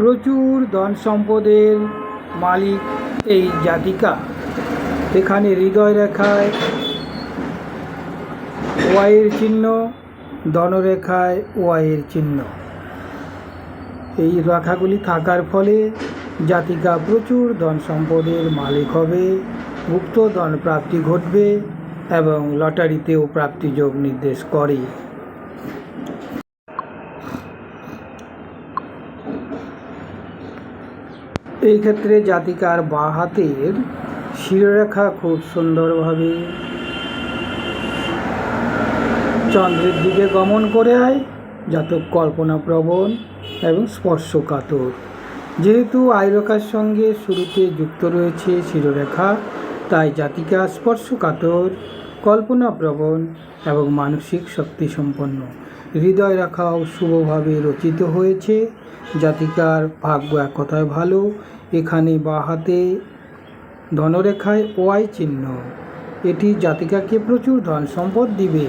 প্রচুর ধন সম্পদের মালিক এই জাতিকা। এখানে হৃদয় রেখায়, ওয়াইয়ের চিহ্ন, ধনরেখায় ওয়াইয়ের চিহ্ন। এই রেখাগুলি থাকার ফলে জাতিকা প্রচুর ধন সম্পদের মালিক হবে, গুপ্ত ধন প্রাপ্তি ঘটবে এবং লটারিতেও প্রাপ্তিযোগ নির্দেশ করে। এই ক্ষেত্রে জাতিকার বাঁ হাতের শিরোরেখা খুব সুন্দরভাবে চন্দ্রের দিকে গমন করে আয়, জাতক কল্পনাপ্রবণ এবং স্পর্শকাতর। যেহেতু আয়রকার সঙ্গে শুরুতে যুক্ত রয়েছে শিরোরেখা, তাই জাতিকা স্পর্শকাতর কল্পনাপ্রবণ এবং মানসিক শক্তি সম্পন্ন। হৃদয় রাখাও শুভভাবে রচিত হয়েছে। জাতিকার ভাগ্য এক কথায় ভালো। এখানে বা হাতে ধনরেখায় ওয়াই চিহ্ন। এটি জাতিকাকে প্রচুর ধন সম্পদ দিবে।